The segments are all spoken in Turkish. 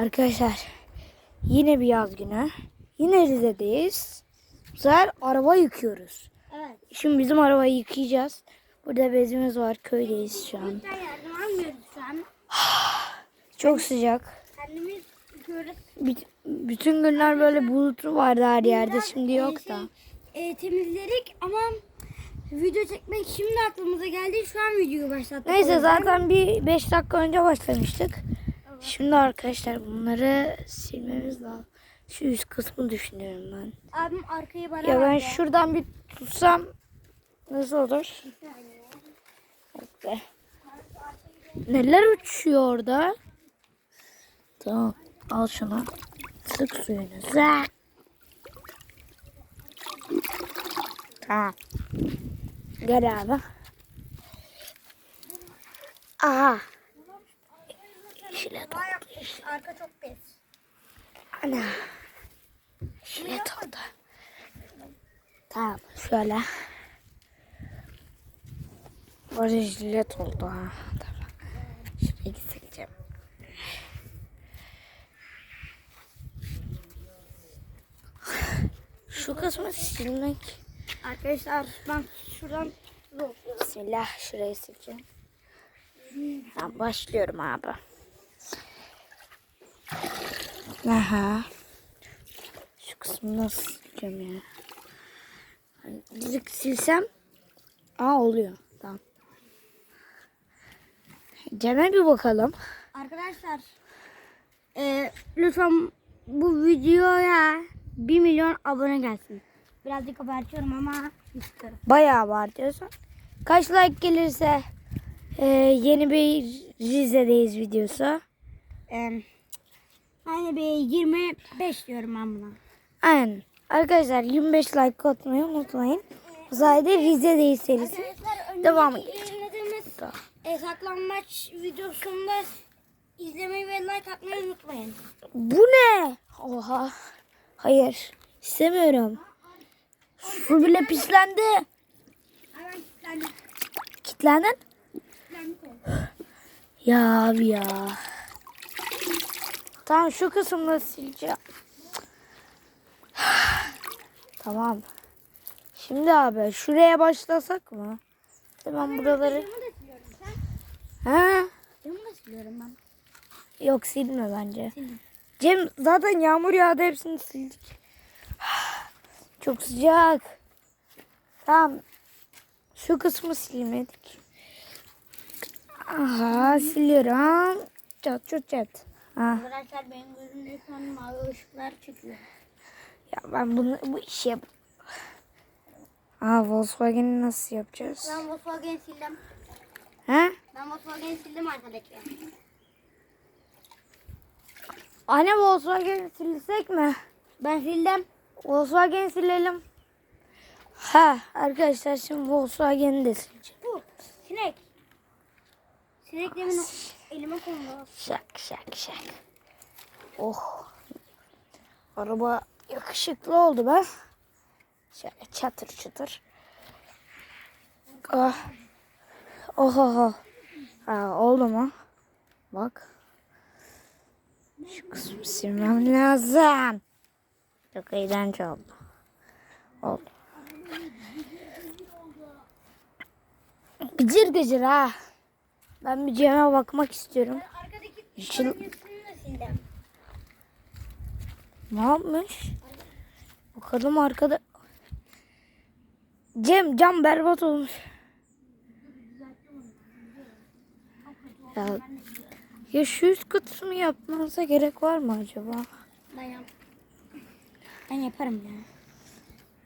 Arkadaşlar yine bir yaz günü. Yine Rize'deyiz. Bu sefer araba yıkıyoruz. Evet. Şimdi bizim arabayı yıkayacağız. Burada bezimiz var. Köydeyiz şu an. Çok sıcak. Kendimiz. Büt- bütün günler böyle bulutlu vardı her yerde. Şimdi e, yok şey, da. e, temizledik ama video çekmek şimdi aklımıza geldi. Şu an videoyu başlattık. O Neyse yüzden- zaten bir 5 dakika önce başlamıştık. Şimdi arkadaşlar bunları silmemiz lazım. Şu üst kısmı düşünüyorum ben. Abim arkayı bana Ya ben verdi. şuradan bir tutsam nasıl olur? Bekle. Neler uçuyor orada? Tamam. Al şunu. Sık suyunu. Zak. Tamam. Gel abi. Aha. Bayağı oldu. Arka çok pis. Ana. Şilet oldu. Tamam şöyle. Böyle jilet oldu ha. Tamam. Şuraya gideceğim. Şu kısmı silmek. Arkadaşlar ben şuradan Bismillah şurayı sileceğim. Tamam başlıyorum abi. Aha. Şu kısmı nasıl sileceğim ya? Direkt silsem. Aa oluyor. Tamam. Cem'e bir bakalım. Arkadaşlar e, lütfen bu videoya 1 milyon abone gelsin. Birazcık abartıyorum ama istiyorum. Bayağı var diyorsun. Kaç like gelirse e, yeni bir Rize'deyiz videosu. E, hani bir 25 diyorum ben buna. Aynen. Arkadaşlar 25 like atmayı unutmayın. Bu serisi. Arkadaşlar Devamı önceki gelecek. yayınladığımız Tamam. e, saklanmaç videosunda izlemeyi ve like atmayı unutmayın. Bu ne? Oha. Hayır. İstemiyorum. Su bile pislendi. Kitlendin? Ya abi ya. Tamam şu kısımda sileceğim. tamam. Şimdi abi şuraya başlasak mı? Hemen buraları. Ha? Siliyorum ben. Yok silme bence. Cem zaten yağmur yağdı hepsini sildik. Çok sıcak. Tamam. Şu kısmı silmedik. Aha siliyorum. Çat çat çat. Ha. Arkadaşlar benim gözümde şu an mavi ışıklar çıkıyor. Ya ben bunu bu işi yap. Aa Volkswagen'i nasıl yapacağız? Ben Volkswagen sildim. He? Ben Volkswagen sildim arkadaki. Anne Volkswagen'i silsek mi? Ben sildim. Volkswagen silelim. Ha arkadaşlar şimdi Volkswagen'i de sileceğim. Bu sinek. Sinek demin elime kondu. Şak şak şak. Oh. Araba yakışıklı oldu be. Şöyle çatır çatır. Ah. Oh oh oh. Ha, oldu mu? Bak. Şu kısmı silmem lazım. Çok eğlenceli oldu. Oldu. Gıcır gıcır ha. Ben bir Cem'e bakmak istiyorum. Yeşil-. Ne yapmış? Bakalım arkada. Cem cam berbat olmuş. Ya, ya şu üst kısmı yapmanıza gerek var mı acaba? Ben yap. Ben yaparım ya.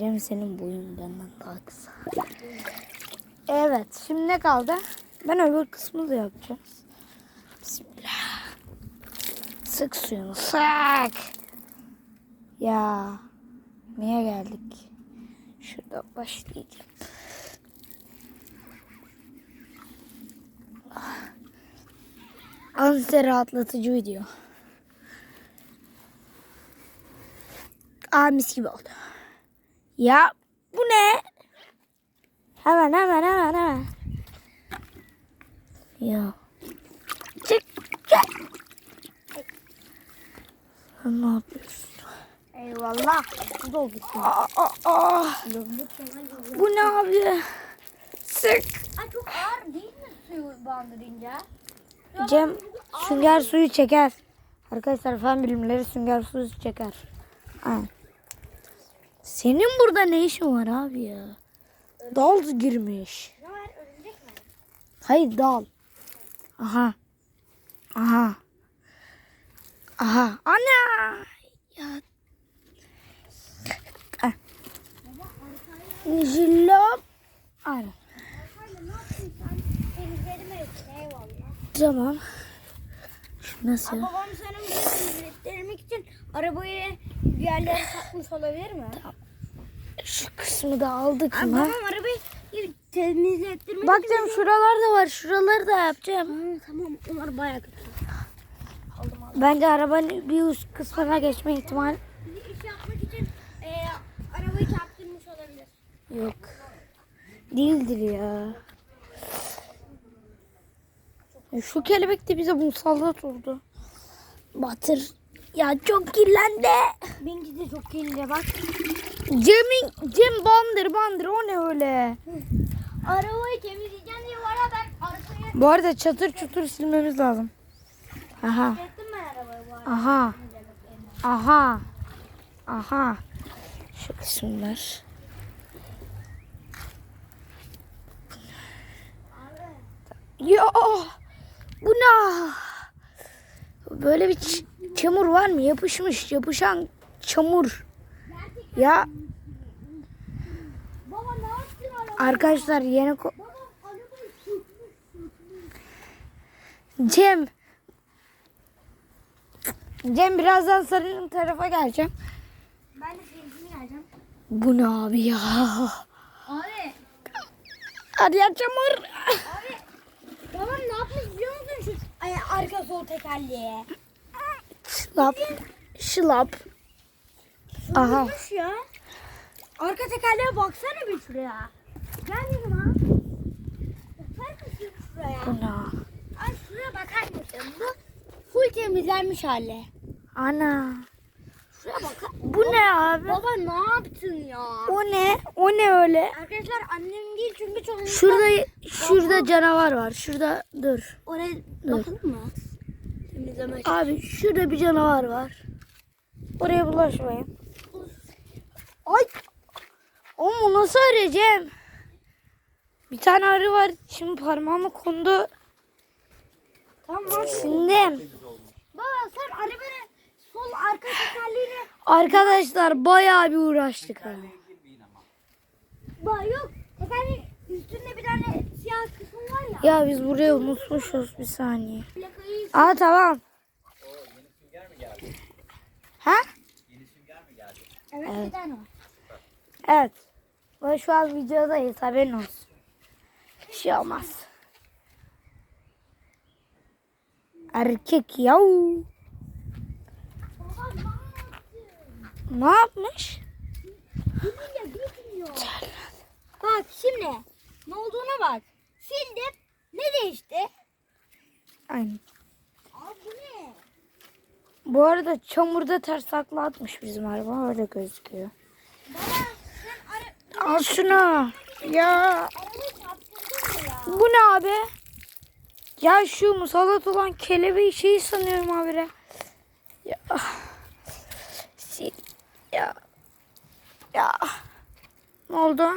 Cem senin boyun benden daha kısa. Evet şimdi ne kaldı? Ben öbür kısmı da yapacağız. Bismillah. Sık suyunu sık. Ya niye geldik? Şurada başlayacağım. An size rahatlatıcı video. Aa mis gibi oldu. Ya bu ne? Hemen hemen hemen hemen. Ya. Çık. Sen ne yapıyorsun? Eyvallah. Bu da oldu. Aa, aa, aa. Bu ne abi? Sık. Ay çok ağır değil mi suyu bandırınca? Cem sünger suyu çeker. Arkadaşlar fen bilimleri sünger suyu çeker. Aynen. Senin burada ne işin var abi ya? Dal girmiş. Hayır dal. Aha. Aha. Aha. Ana. Ya. Ah. Jillop. Hepsini eyvallah. Tamam. Nasıl? Aa, babam senin bu temizlettirmek için arabayı yerlere takmış olabilir mi? Şu kısmı da aldık Aa, mı? babam arabayı temizlettirmek Bak için... Cem şuralar da var. Şuraları da yapacağım. Hı, tamam onlar bayağı kötü. Aldım aldım. Bence arabanın bir üst kısmına geçme ihtimali Bir iş yapmak için e, arabayı çarptırmış olabilir. yok. Değildir ya. Ya Şu kelebek de bize musallat oldu. Batır. Ya çok kirlendi. Benimki de çok kirli bak. Cem'in Cem bandır bandır o ne öyle? Arabayı temizleyeceğim diye var ya ben arkaya Bu arada çatır çutur silmemiz lazım. Aha. arabayı. Aha. Aha. Aha. Şu kısımlar. Ya bu ne? Böyle bir çamur var mı? Yapışmış, yapışan çamur. Ya Baba ne yaptın araba? Arkadaşlar yeni ko-. Cem. Cem birazdan sarının tarafa geleceğim. Ben de seninkini geleceğim. Bu ne abi ya? Abi. Hadi ya çamur. Abi. Babam ne yapmış biliyor musun şu ay, arka sol tekerleğe? Şılap. Şılap. Aha. Ya. Arka tekerleğe baksana bir şuraya. Gel yanıma. Bakar mısın şuraya? Bu ne? Ay şuraya bakar mısın? Bu full temizlenmiş hali. Ana. Şuraya bakar. Bu ne abi? Baba ne yaptın ya? O ne? O ne öyle? Arkadaşlar annem değil çünkü çok Şurada şurada canavar var. Şurada dur. Oraya Dur. bakalım mı? Temizlemek. Abi şurada bir canavar var. Oraya bulaşmayın. Ay. Oğlum nasıl arayacağım? Bir tane arı var. Şimdi parmağıma kondu. Tamam. Sindim. Baba sen arabanın sol arka tekerleğini Arkadaşlar bayağı bir uğraştık ha. Bak yok. Tekerleğin üstünde bir tane siyah kısım var ya. Ya biz buraya unutmuşuz bir saniye. Plakayı Aa tamam. Ha? evet, Evet. bir tane var. Evet. Ben şu an videodayız haberin olsun. Bir şey olmaz. Erkek yav. Ne yapmış? Bak şimdi ne olduğuna bak. Sildim. Ne değişti? Aynen. Abi bu ne? Bu arada çamurda ters takla atmış bizim araba öyle gözüküyor. Baba sen ara Al şunu. Ya ya? Bu ne abi? Ya şu musallat olan kelebeği şeyi sanıyorum abi. Ya. Ya. Ya. Ne oldu?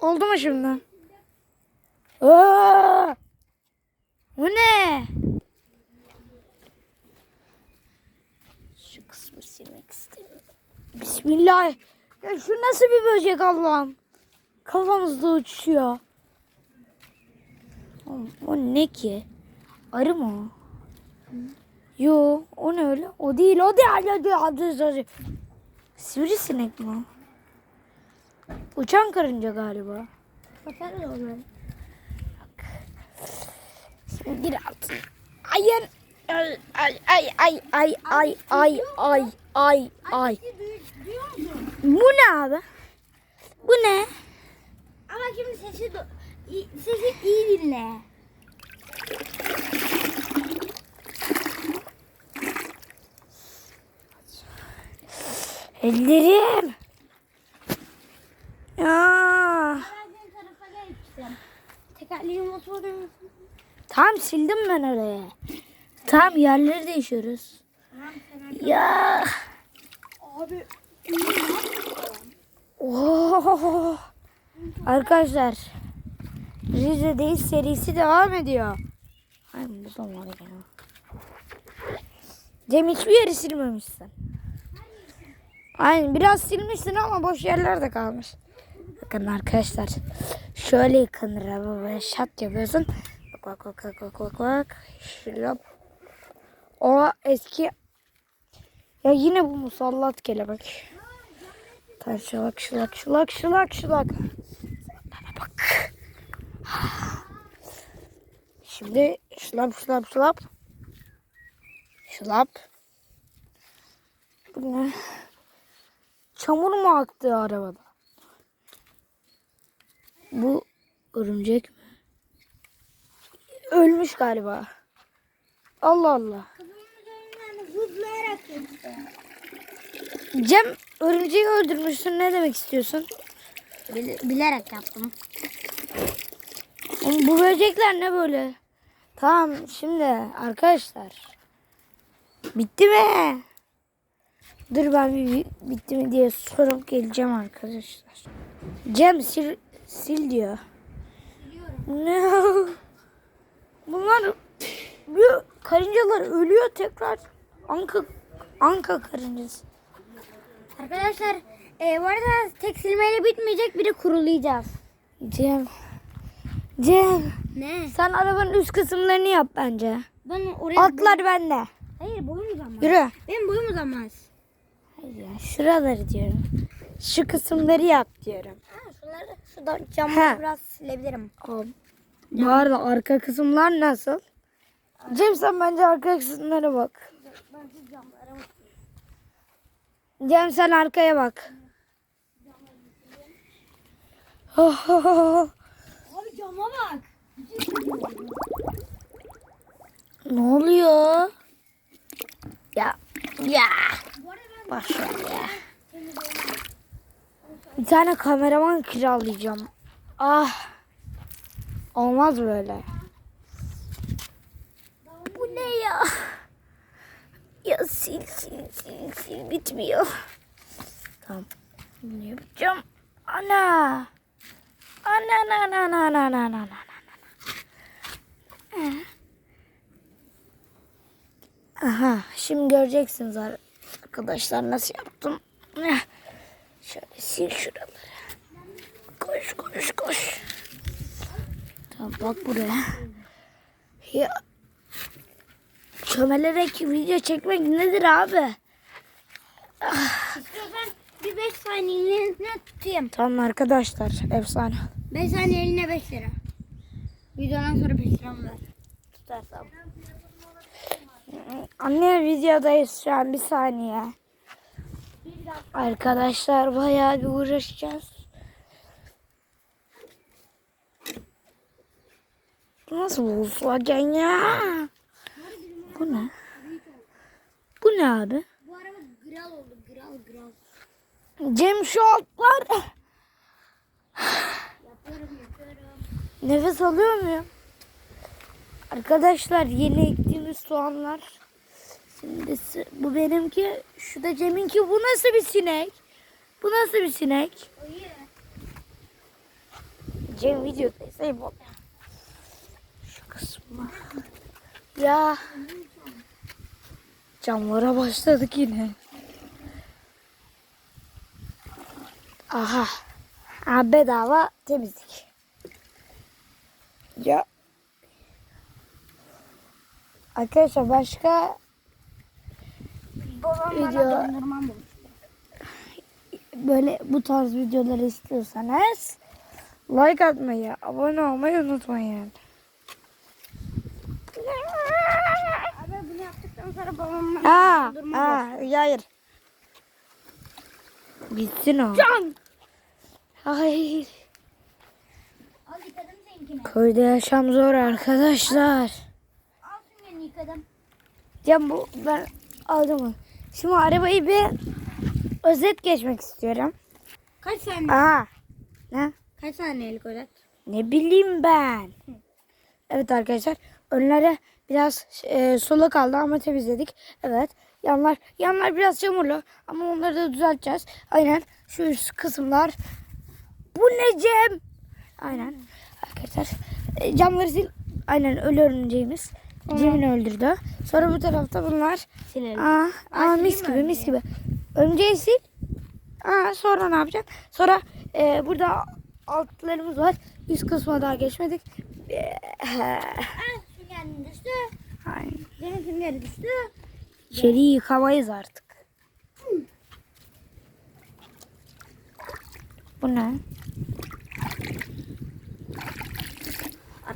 Oldu mu şimdi? Aa! Bu ne? Şu kısmı silmek istemiyorum. Bismillah. Ya şu nasıl bir böcek Allah'ım? Kafamızda uçuyor. Oğlum, O ne ki? Arı mı o? Yo, o ne öyle? O değil, o değil. O değil, o değil. Sivrisinek mi? Uçan karınca galiba. Bakarız onları. Şimdi bir altın. Hayır. Ay ay ay ay ay ay ay ay ay ay. Bu ne abi? Bu ne? Ama şimdi sesi, Sesi iyi dinle. Ellerim. Ya. Tekerleğin motoru. Tam sildim ben oraya. Tam yerleri değişiyoruz. Ya. Abi. Oh. Arkadaşlar. Rize'deyiz serisi devam ediyor. Ay bu zaman gene. Cem hiçbir yeri silmemişsin. Aynen biraz silmişsin ama boş yerler de kalmış. Bakın arkadaşlar. Şöyle yıkanır abi böyle şat yapıyorsun. Bak bak bak bak bak bak. Şılap. O eski ya yine bu musallat kelebek. Taş şılak şılak şılak şılak şılak. Bana bak. Şimdi şılap şılap şılap. Şılap. Bu ne? Çamur mu aktı arabada? Bu örümcek mi? Ölmüş galiba. Allah Allah. Cem örümceği öldürmüşsün ne demek istiyorsun? bilerek yaptım. Oğlum Bu böcekler ne böyle? Tamam şimdi arkadaşlar. Bitti mi? Dur ben bir bitti mi diye sorup geleceğim arkadaşlar. Cem sil, sil diyor. Ne? Bunlar bir karıncalar ölüyor tekrar. Anka anka karıncası. Arkadaşlar e, bu arada tek silmeyle bitmeyecek bir de kurulayacağız. Cem. Cem. Ne? Sen arabanın üst kısımlarını yap bence. Ben oraya... Altlar bende. Hayır boyum uzamaz. Yürü. Benim boyum uzamaz. Hayır ya şuraları diyorum. Şu kısımları yap diyorum. Ha, şunları şuradan camları biraz silebilirim. Abi, Bu arada arka kısımlar nasıl? Cem sen bence arka kısımlara bak. Ben şu camlara Cem sen arkaya bak. Abi cama bak. ne oluyor? Ya ya ver ya. Bir tane kameraman kiralayacağım. Ah. Olmaz böyle. Bu ne ya? Ya sil sil sil sil bitmiyor. Tamam. Ne yapacağım? Ana. Ana ana ana ana ana ana ana. ana. Aha, şimdi göreceksiniz ar- arkadaşlar nasıl yaptım. Şöyle sil şuraları. Koş koş koş. Tamam bak buraya. Ya çömelerek video çekmek nedir abi? istiyorsan bir 5 saniyeliğine tutayım. Tamam arkadaşlar efsane. 5 saniyeliğine 5 lira. Videodan sonra 5 liram ver. Tutarsam. Anne videodayız şu an bir saniye. Arkadaşlar bayağı bir uğraşacağız. Nasıl Volkswagen ya? Bu ne? Bu ne abi? Bu araba gral oldu. Gral gral. Cem şu altlar. Yapıyorum. Nefes alıyor muyum? Arkadaşlar yeni ektiğimiz soğanlar. Şimdi bu benimki. Şu da Cem'inki. Bu nasıl bir sinek? Bu nasıl bir sinek? Cem videodayız. Eyvallah. Şu kısmı. Ya. Camlara başladık yine. Aha. Ha, bedava temizlik. Ya. Arkadaşlar başka Babam Video- bana dondurma bulmuş. böyle bu tarz videoları istiyorsanız like atmayı, abone olmayı unutmayın. Abi bunu yaptıktan sonra babam Aa, dondurma aa, hayır. Bitsin o. Can! Hayır. Al yıkadım seninkini. Köyde yaşam zor arkadaşlar. Al süngerini yıkadım. Ya bu ben aldım onu. Şimdi arabayı bir özet geçmek istiyorum. Kaç saniye? Aa. Ne? Kaç saniyelik özet? Ne bileyim ben. Evet arkadaşlar önlere biraz e, sola kaldı ama temizledik. Evet yanlar yanlar biraz çamurlu ama onları da düzelteceğiz. Aynen şu üst kısımlar. Bu ne Cem? Aynen arkadaşlar e, camları sil. Aynen ölü örümceğimiz. Cem'in öldürdü. Sonra bu tarafta bunlar. Silelim. Aa, aa mis gibi mis gibi. Örümceği sil. Aa, sonra ne yapacaksın? Sonra e, burada altlarımız var. Üst kısma daha geçmedik. E, Ah süngerin düştü. Aynen. Senin süngerin düştü. İçeriği yıkamayız artık. Bu ne?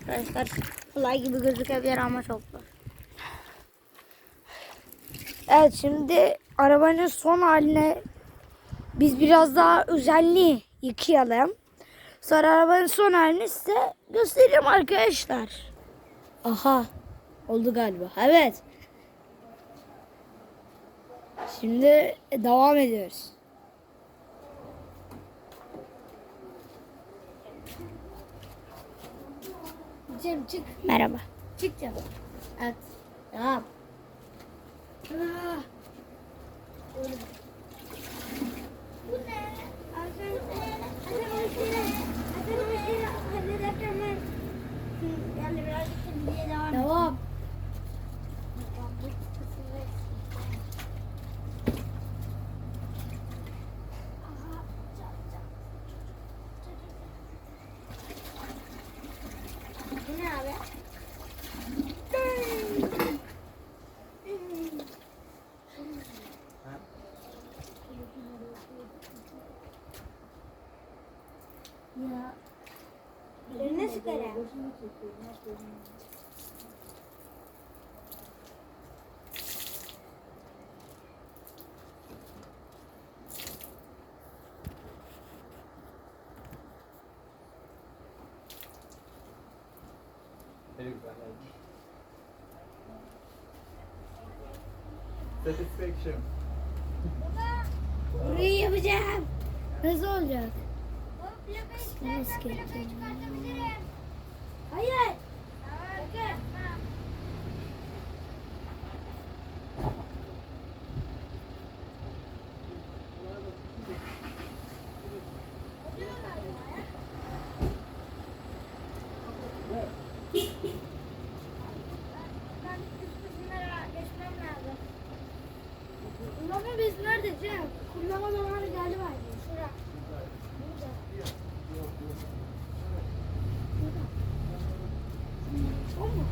Arkadaşlar kolay gibi gözükebilir ama çok zor. Evet şimdi arabanın son haline biz biraz daha özenli yıkayalım. Sonra arabanın son halini size göstereyim arkadaşlar. Aha oldu galiba. Evet. Şimdi devam ediyoruz. Cem çık. Merhaba. Çık Cem. Evet. Tamam. Bu ne? Yani birazcık temizliğe devam Devam. Bu ne abi? Ya. Eline sigara. Satisfaction. Burayı yapacağım. Nasıl olacak? Nasıl çıkartabilirim? Hayır. Bakın. Ama biz nerede Cem? Kullama zamanı geldi bence. Şura. O mu?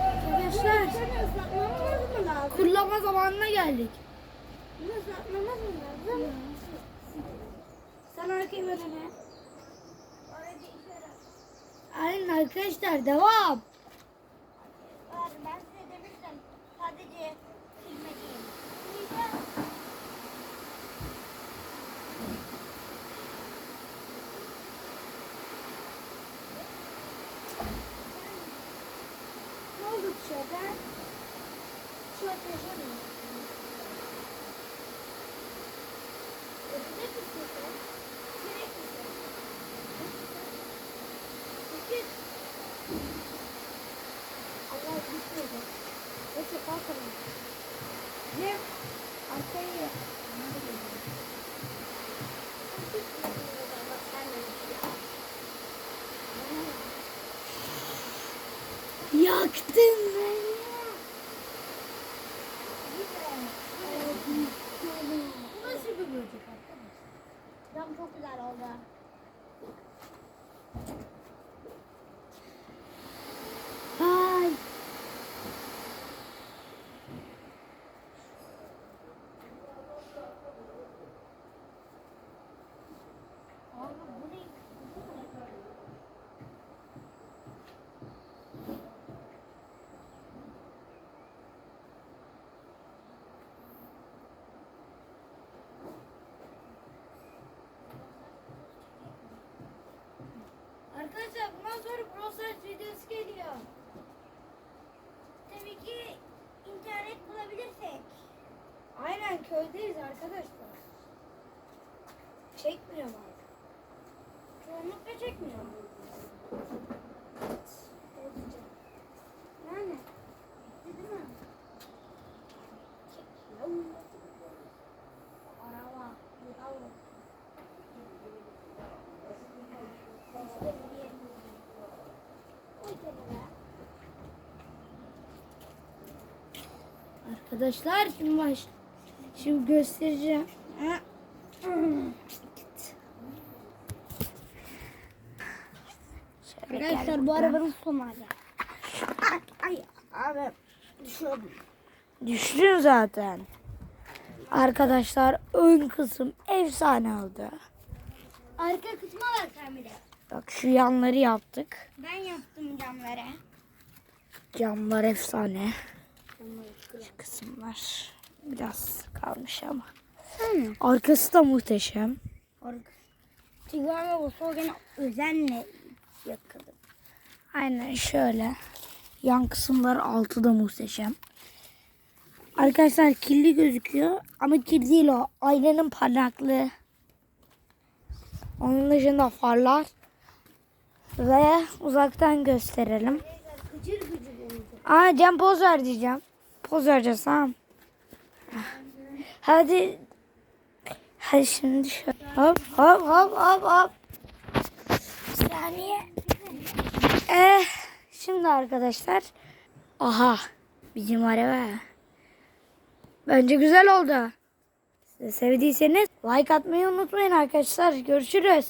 Arkadaşlar Şöyle ıslatmamız mı lazım? kullama zamanına geldik. Bunu ıslatmamız mı lazım? Sen arkayı ver hele. Orada işe yarar. Aynen arkadaşlar devam. Var, Ben size demiştim. Sadece silme değil. Ne oldu dışarıda? Şu ateşe mi? Öpecek misin sen? Çilek misin? Peki. Allah gitmedi. Neyse kalkalım. Cem, arkaya. Yaktın beni. Bu nasıl bir böcek arkadaş? Cam çok güzel oldu. Ay. Abi bu ne? Posters videosu geliyor. Tabii ki internet bulabilirsek. Aynen köydeyiz arkadaşlar. Çekmiyor mu? Çoğunlukla çekmiyor. Yani. Değil mi? Çekiyor. Araba. Bravo. Oy canına. Arkadaşlar şimdi baş. Şimdi göstereceğim. Arkadaşlar bu arabanın sonu hala. Ay, abi düşüyordum. Düştün zaten. Arkadaşlar ön kısım efsane oldu. Arka kısma bir de. Bak şu yanları yaptık. Ben yaptım camları. Camlar efsane. Şu kısımlar biraz kalmış ama. Hı. Arkası da muhteşem. Tigran ve Volkswagen özenle yakaladım. Aynen şöyle. Yan kısımlar altı da muhteşem. Arkadaşlar kirli gözüküyor ama kirli değil o. Aynanın parlaklığı. Onun dışında farlar. Ve uzaktan gösterelim. Aa Cem poz ver diyeceğim. Poz vereceğiz. Hadi. Hadi şimdi şöyle. Hop hop hop hop hop. Bir saniye. Eh, şimdi arkadaşlar. Aha. Bizim araba. Bence güzel oldu. Siz sevdiyseniz like atmayı unutmayın arkadaşlar. Görüşürüz.